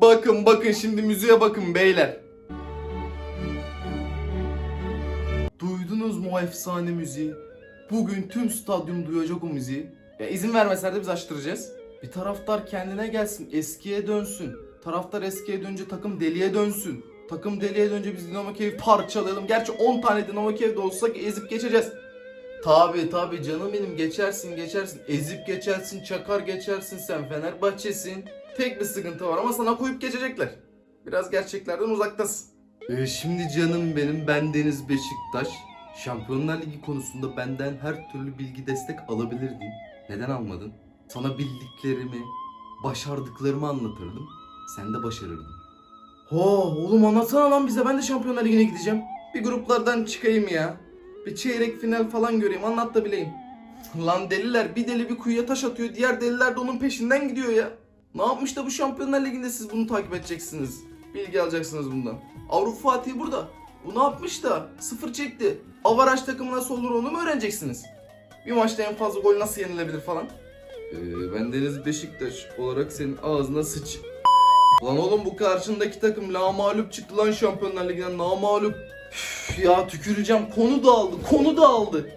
Bakın bakın şimdi müziğe bakın beyler. Duydunuz mu o efsane müziği? Bugün tüm stadyum duyacak o müziği. Ya izin vermeseler de biz açtıracağız. Bir taraftar kendine gelsin, eskiye dönsün. Taraftar eskiye dönünce takım deliye dönsün. Takım deliye dönünce biz Dinamo Kiev'i parçalayalım. Gerçi 10 tane Dinamo Kiev'de olsa ezip geçeceğiz. Tabi tabi canım benim geçersin geçersin. Ezip geçersin, çakar geçersin sen Fenerbahçesin. Tek bir sıkıntı var ama sana koyup geçecekler. Biraz gerçeklerden uzaktasın. Ee, şimdi canım benim ben Deniz Beşiktaş. Şampiyonlar Ligi konusunda benden her türlü bilgi destek alabilirdin. Neden almadın? Sana bildiklerimi, başardıklarımı anlatırdım. Sen de başarırdın. Ho oğlum anlatsana lan bize ben de Şampiyonlar Ligi'ne gideceğim. Bir gruplardan çıkayım ya. Bir çeyrek final falan göreyim anlat da bileyim. Lan deliler bir deli bir kuyuya taş atıyor diğer deliler de onun peşinden gidiyor ya. Ne yapmış da bu Şampiyonlar Ligi'nde siz bunu takip edeceksiniz. Bilgi alacaksınız bundan. Avrupa Fatih burada. Bu ne yapmış da sıfır çekti. Avaraj takımı nasıl olur onu mu öğreneceksiniz? Bir maçta en fazla gol nasıl yenilebilir falan. Ee, ben Deniz Beşiktaş olarak senin ağzına sıç. Lan oğlum bu karşındaki takım la mağlup çıktı lan Şampiyonlar Ligi'nden la mağlup. Üf ya tüküreceğim konu dağıldı konu dağıldı.